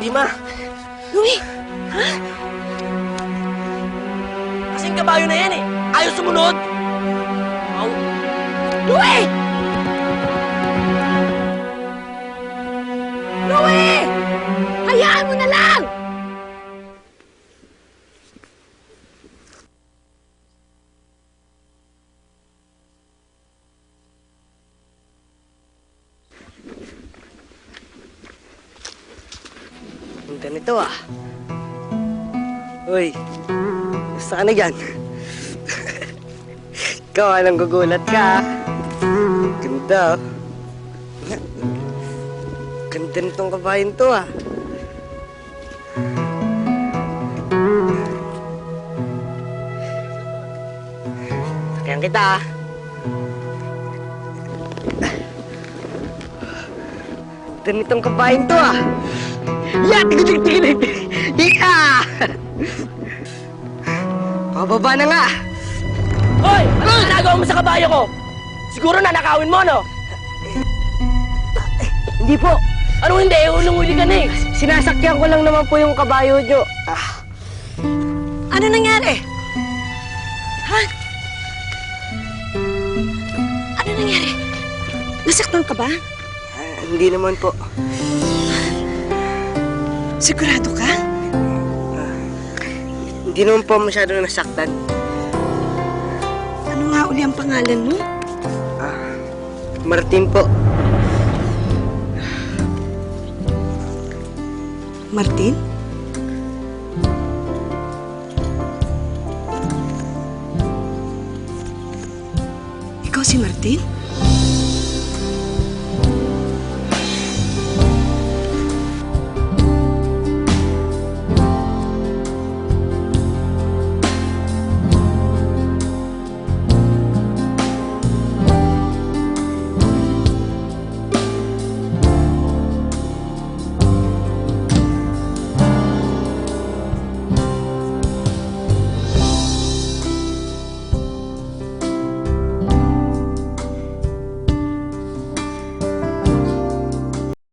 ba? Di ma, Louie! kasing kabayo na yan eh. Ayaw sumunod. Louie! Louie! Ganito ah. Uy, gusto ka na dyan? Ikaw, anong gugulat ka ah. Ganda oh. Ganda nitong kabayan to ah. Sakyan kita ah. Ganda kabayan to ah. Ya, tigil, tigil, tigil, tigil. Iya! Pababa na nga. Hoy! Ano ang nagawa mo sa kabayo ko? Siguro nanakawin mo, no? hindi po. Ano hindi? Ulong-uli ka na eh. Sinasakyan ko lang naman po yung kabayo nyo. Ah, Ano nangyari? Ha? Ano nangyari? Nasaktan ka ba? ah, hindi naman po. Sigurado ka? Hindi naman po masyado nasaktan. Ano nga uli ang pangalan mo? Ah, Martin po. Martin? Ikaw si Martin?